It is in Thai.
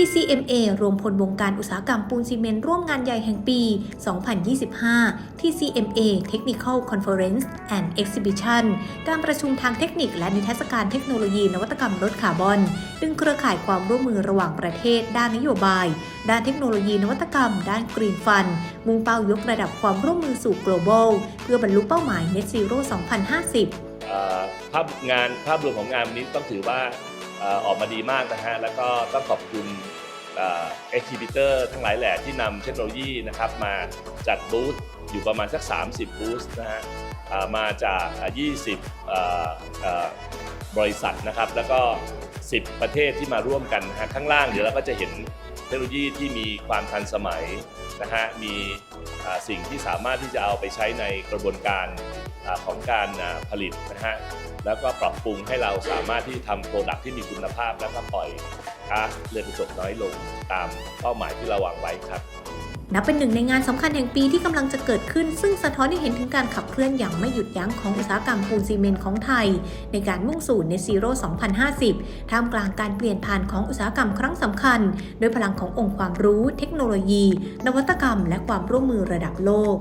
TCMA รวมพลวงการอุตสาหกรรมปูนซีเมนต์ร่วมงานใหญ่แห่งปี 2025 TCMA Technical Conference and Exhibition การประชุมทางเทคนิคและนิทรรศการเทคโนโลยีนวัตกรรมลดคาร์บอน ดึงเครือข่ายความร่วมมือระหว่างประเทศ ด้านนโยบาย ด้านเทคโนโลยีนวัตกรรม ด้าน Green Fund มุ่งเป้ายกระดับความร่วมมือสู่ global เพื่อบรรลุเป้าหมาย Net Zero 2050ภาพงานภาพรวมของงานนี้ต้องถือว่า ออกมาดีมากนะฮะแล้วก็ต้องขอบคุณเอ็กซิบิเตอร์ทั้งหลายแหล่ที่นำเทคโนโลยีนะครับมาจัดบูธอยู่ประมาณสัก 30 บูธนะฮะมาจาก 20 บริษัทนะครับแล้วก็ 10 ประเทศที่มาร่วมกันนะฮะข้างล่างเดี๋ยวเราก็จะเห็นเทคโนโลยีที่มีความทันสมัยนะฮะมีสิ่งที่สามารถที่จะเอาไปใช้ในกระบวนการ ของการผลิตนะฮะแล้วก็ปรับปรุงให้เราสามารถที่ทำโปรดักที่มีคุณภาพ แล้วก็ปล่อยก๊าซเรือนกระจกน้อยลงตามเป้าหมายที่เราวางไว้ครับ นับเป็นหนึ่งในงานสำคัญแห่งปีที่กำลังจะเกิดขึ้น ซึ่งสะท้อนให้เห็นถึงการขับเคลื่อนอย่างไม่หยุดยั้งของอุตสาหกรรมปูนซีเมนต์ของไทย ในการมุ่งสู่ Net Zero 2050 ท่ามกลางการเปลี่ยนผ่านของอุตสาหกรรมครั้งสำคัญโดยพลังขององค์ความรู้ เทคโนโลยี นวัตกรรม และความร่วมมือระดับโลก